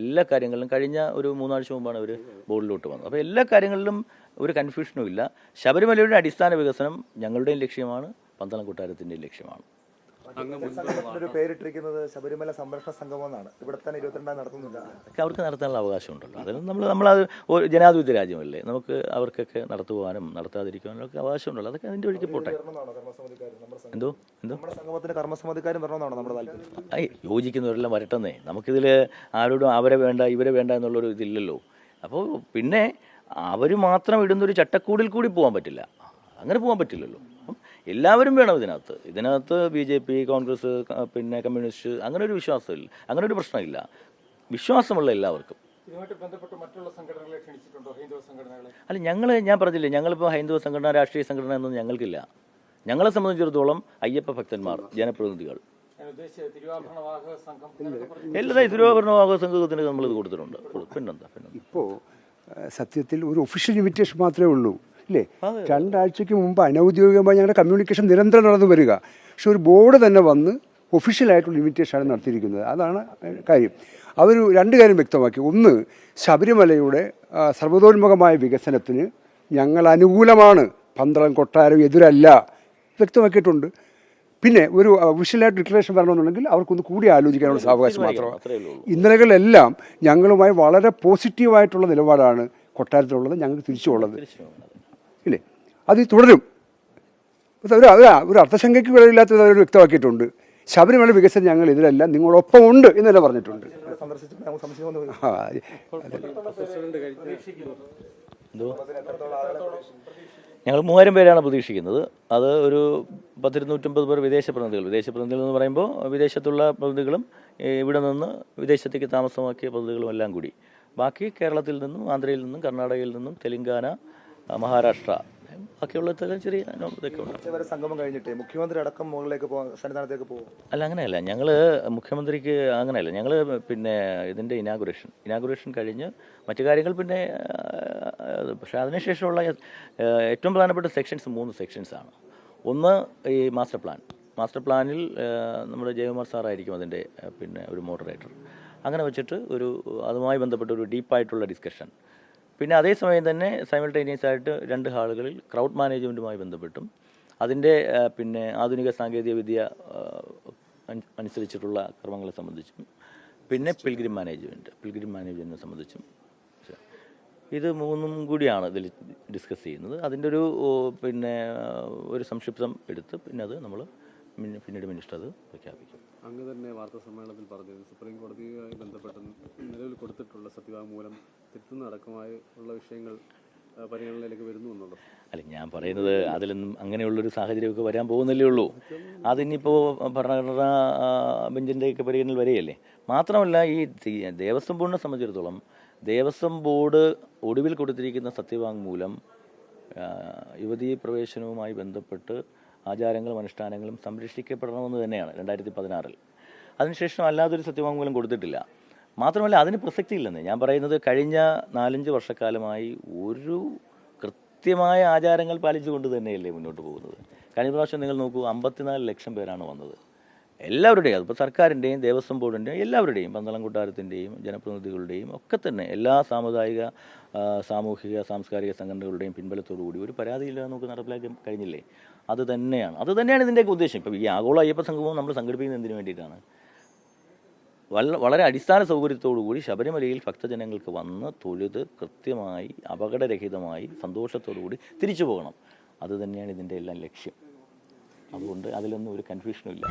എല്ലാ കാര്യങ്ങളിലും കഴിഞ്ഞ ഒരു മൂന്നാഴ്ച മുമ്പാണ് അവർ ബോർഡിലോട്ട് വന്നത്. അപ്പോൾ എല്ലാ കാര്യങ്ങളിലും ഒരു കൺഫ്യൂഷനും ഇല്ല. ശബരിമലയുടെ അടിസ്ഥാന വികസനം ഞങ്ങളുടെയും ലക്ഷ്യമാണ് പന്തളം കൊട്ടാരത്തിന്റെയും ലക്ഷ്യമാണ്. ഒരു പേരിട്ടിരിക്കുന്നത് ശബരിമല സംരക്ഷണ എന്നാണ് ഇവിടെ തന്നെ ഇരുപത്തിരണ്ടാം നടത്തുന്നില്ല. അവർക്ക് നടത്താനുള്ള അവകാശമുണ്ടല്ലോ. അതിന് നമ്മൾ നമ്മളത് ഒരു ജനാധിപത്യ രാജ്യമല്ലേ. നമുക്ക് അവർക്കൊക്കെ നടത്തുവാനും നടത്താതിരിക്കാനും ഒക്കെ അവകാശമുണ്ടല്ലോ. അതൊക്കെ അതിന്റെ വഴിക്ക് പോട്ടെ. സംഘം- എന്തോ? എന്തോ? നമ്മുടെ സംഗമത്തിന് കർമ്മസമിതിക്കാരും വരണമെന്നാണോ നമ്മുടെ താല്പര്യം? ഐ യോജിക്കുന്നവരെല്ലാം വരട്ടെന്നേ. നമുക്കിതിൽ ആരോടും അവരെ വേണ്ട ഇവരെ വേണ്ട എന്നുള്ളൊരു ഇതില്ലല്ലോ. അപ്പോൾ പിന്നെ അവർ മാത്രം ഇടുന്നൊരു ചട്ടക്കൂടിൽ കൂടി പോകാൻ പറ്റില്ല. അങ്ങനെ പോകാൻ പറ്റില്ലല്ലോ. എല്ലാവരും വേണം ഇതിനകത്ത്. ഇതിനകത്ത് ബി ജെ പി കോൺഗ്രസ് പിന്നെ കമ്മ്യൂണിസ്റ്റ് അങ്ങനെ ഒരു വിശ്വാസമില്ല. അങ്ങനെ ഒരു പ്രശ്നമില്ല. വിശ്വാസമുള്ള എല്ലാവർക്കും. ഇതുമായിട്ട് ബന്ധപ്പെട്ട് മറ്റുള്ള സംഘടനകളെ ക്ഷണിച്ചിട്ടുണ്ടോ? ഹൈന്ദവ സംഘടനകളെ? അല്ല ഞങ്ങൾ ഞാൻ പറഞ്ഞില്ലേ ഞങ്ങളിപ്പോൾ ഹൈന്ദവ സംഘടന രാഷ്ട്രീയ സംഘടന എന്നൊന്നും ഞങ്ങൾക്കില്ല. ഞങ്ങളെ സംബന്ധിച്ചിടത്തോളം അയ്യപ്പ ഭക്തന്മാർ ജനപ്രതിനിധികൾ. എല്ലാ തിരുവാഭരണ സംഘത്തിന് നമ്മളിത് കൊടുത്തിട്ടുണ്ട്. പിന്നെന്താ പിന്നെന്താ? ഇപ്പോൾ സത്യത്തിൽ ഒരു ഒഫീഷ്യൽ ഇൻവിറ്റേഷൻ മാത്രമേ ഉള്ളൂ. ഇല്ലേ? രണ്ടാഴ്ചയ്ക്ക് മുമ്പ് അനൗദ്യോഗികമായി ഞങ്ങളുടെ കമ്മ്യൂണിക്കേഷൻ നിരന്തരം നടന്നു വരിക. പക്ഷെ ഒരു ബോർഡ് തന്നെ വന്ന് ഒഫീഷ്യലായിട്ടുള്ള ഇൻവിറ്റേഷനാണ് നടത്തിയിരിക്കുന്നത്. അതാണ് കാര്യം. അവർ രണ്ട് കാര്യം വ്യക്തമാക്കി. ഒന്ന് ശബരിമലയുടെ സർവതോന്മുഖമായ വികസനത്തിന് ഞങ്ങൾ അനുകൂലമാണ്. പന്തളം കൊട്ടാരം എതിരല്ല. വ്യക്തമാക്കിയിട്ടുണ്ട്. പിന്നെ ഒരു ഒഫീഷ്യലായിട്ട് ഡിക്ലറേഷൻ വരണമെന്നുണ്ടെങ്കിൽ അവർക്കൊന്ന് കൂടി ആലോചിക്കാനുള്ള സാവകാശം മാത്രമാണ്. ഇന്നലകളെല്ലാം ഞങ്ങളുമായി വളരെ പോസിറ്റീവായിട്ടുള്ള നിലപാടാണ് കൊട്ടാരത്തിലുള്ളത് ഞങ്ങൾക്ക് തിരിച്ചുള്ളത്. ഇല്ലേ അത് തുടരും. ഒരു അർത്ഥശങ്കയ്ക്ക് വിളയില്ലാത്തത് അവർ വ്യക്തമാക്കിയിട്ടുണ്ട്. ശബരിമല വികസനം ഞങ്ങൾ ഇതിലല്ല നിങ്ങളൊപ്പം ഉണ്ട് എന്നല്ല പറഞ്ഞിട്ടുണ്ട്. ഞങ്ങൾ മൂവായിരം പേരാണ് പ്രതീക്ഷിക്കുന്നത്. അത് ഒരു പത്തിരുന്നൂറ്റമ്പത് പേർ വിദേശ പ്രതിനിധികൾ. വിദേശ പ്രതിനിധികൾ എന്ന് പറയുമ്പോൾ വിദേശത്തുള്ള പ്രതിനിധികളും ഇവിടെ നിന്ന് വിദേശത്തേക്ക് താമസമാക്കിയ പ്രതിനിധികളും എല്ലാം കൂടി. ബാക്കി കേരളത്തിൽ നിന്നും ആന്ധ്രയിൽ നിന്നും കർണാടകയിൽ നിന്നും തെലങ്കാന മഹാരാഷ്ട്ര. ബാക്കിയുള്ള ഇതെല്ലാം ചെറിയ ഇതൊക്കെ ഉണ്ട്. സംഗമം കഴിഞ്ഞിട്ട്? മുഖ്യമന്ത്രി അടക്കം മുകളിലേക്ക് സന്നിധാനത്തേക്ക് പോകും അല്ല അങ്ങനെയല്ല. ഞങ്ങൾ മുഖ്യമന്ത്രിക്ക് അങ്ങനെയല്ല. ഞങ്ങൾ പിന്നെ ഇതിന്റെ ഇനാഗുറേഷൻ. ഇനാഗുറേഷൻ കഴിഞ്ഞ് മറ്റു കാര്യങ്ങൾ പിന്നെ പക്ഷേ അതിനുശേഷമുള്ള ഏറ്റവും പ്രധാനപ്പെട്ട സെക്ഷൻസ് മൂന്ന് സെക്ഷൻസ് ആണ്. ഒന്ന് ഈ മാസ്റ്റർ പ്ലാൻ മാസ്റ്റർ പ്ലാനിൽ നമ്മുടെ ജയകുമാർ സാറായിരിക്കും അതിന്റെ പിന്നെ ഒരു മോഡറേറ്റർ അങ്ങനെ വെച്ചിട്ട് ഒരു അതുമായി ബന്ധപ്പെട്ട ഒരു ഡീപ്പായിട്ടുള്ള ഡിസ്കഷൻ പിന്നെ അതേസമയം തന്നെ സൈമിൾട്ടേനിയസ് ആയിട്ട് രണ്ട് ഹാളുകളിൽ ക്രൗഡ് മാനേജ്മെന്റുമായി ബന്ധപ്പെട്ടും അതിന്റെ പിന്നെ ആധുനിക സാങ്കേതിക വിദ്യ അനുസരിച്ചിട്ടുള്ള ക്രമങ്ങളെ സംബന്ധിച്ചും പിന്നെ പിൽഗ്രിം മാനേജ്മെന്റ് പിൽഗ്രിം മാനേജ്മെന്റിനെ സംബന്ധിച്ചും. ഇത് മൂന്നും കൂടിയാണ് ഇതിൽ ഡിസ്കസ് ചെയ്യുന്നത്. അതിന്റെ ഒരു പിന്നെ ഒരു സംക്ഷിപ്തം എടുത്ത് പിന്നെ അത് നമ്മൾ പിന്നീട് മിനിസ്റ്റർ അത് പ്രഖ്യാപിക്കും. അങ്ങ് തന്നെ വാർത്താ സമ്മേളനത്തിൽ പറഞ്ഞത് സുപ്രീം കോടതിയുമായി ബന്ധപ്പെട്ട് നിലവിൽ കൊടുത്തിട്ടുള്ള സത്യവാങ്മൂലം തിരുത്തുന്ന അടക്കമായി ഉള്ള വിഷയങ്ങൾ പരിഗണനയിലേക്ക് വരുന്നു എന്നുള്ളത് അല്ല ഞാൻ പറയുന്നത് അതിലൊന്നും അങ്ങനെയുള്ളൊരു സാഹചര്യമൊക്കെ വരാൻ പോകുന്നില്ലേ ഉള്ളൂ. അതിനിപ്പോൾ ഭരണഘടനാ ബെഞ്ചിന്റെയൊക്കെ പരിഗണനയിൽ വരികയല്ലേ? മാത്രമല്ല ഈ ദേവസ്വം ബോർഡിനെ സംബന്ധിച്ചിടത്തോളം ദേവസ്വം ബോർഡ് ഒടുവിൽ കൊടുത്തിരിക്കുന്ന സത്യവാങ്മൂലം യുവതീ പ്രവേശനവുമായി ബന്ധപ്പെട്ട് ആചാരങ്ങളും അനുഷ്ഠാനങ്ങളും സംരക്ഷിക്കപ്പെടണമെന്ന് തന്നെയാണ് രണ്ടായിരത്തി പതിനാറിൽ അതിനുശേഷം അല്ലാതൊരു സത്യവാങ്മൂലം കൊടുത്തിട്ടില്ല. മാത്രമല്ല അതിന് പ്രസക്തിയില്ലെന്ന്. ഞാൻ പറയുന്നത് കഴിഞ്ഞ നാലഞ്ച് വർഷക്കാലമായി ഒരു കൃത്യമായ ആചാരങ്ങൾ പാലിച്ചുകൊണ്ട് തന്നെയല്ലേ മുന്നോട്ട് പോകുന്നത്. കഴിഞ്ഞ പ്രാവശ്യം നിങ്ങൾ നോക്കൂ അമ്പത്തിനാല് ലക്ഷം പേരാണ് വന്നത്. എല്ലാവരുടെയും അതിപ്പോൾ സർക്കാരിന്റെയും ദേവസ്വം ബോർഡിന്റെയും എല്ലാവരുടെയും പന്തളം കൊട്ടാരത്തിന്റെയും ജനപ്രതിനിധികളുടെയും ഒക്കെ തന്നെ എല്ലാ സാമുദായിക സാമൂഹിക സാംസ്കാരിക സംഘടനകളുടെയും പിൻബലത്തോടു കൂടി ഒരു പരാതിയില്ലാതെ നമുക്ക് നടപ്പിലാക്കാൻ കഴിഞ്ഞില്ലേ? അത് തന്നെയാണ്. അത് തന്നെയാണ് ഇതിന്റെയൊക്കെ ഉദ്ദേശം. ഇപ്പോൾ ഈ ആഗോള അയ്യപ്പ സംഗമം നമ്മൾ സംഘടിപ്പിക്കുന്നത് എന്തിനു വേണ്ടിയിട്ടാണ്? വളരെ അടിസ്ഥാന സൗകര്യത്തോടു കൂടി ശബരിമലയിൽ ഭക്തജനങ്ങൾക്ക് വന്ന് തൊഴുത് കൃത്യമായി അപകടരഹിതമായി സന്തോഷത്തോടു കൂടി തിരിച്ചു പോകണം. അത് തന്നെയാണ് ഇതിന്റെ എല്ലാം ലക്ഷ്യം. അതുകൊണ്ട് അതിലൊന്നും ഒരു കൺഫ്യൂഷനും ഇല്ല.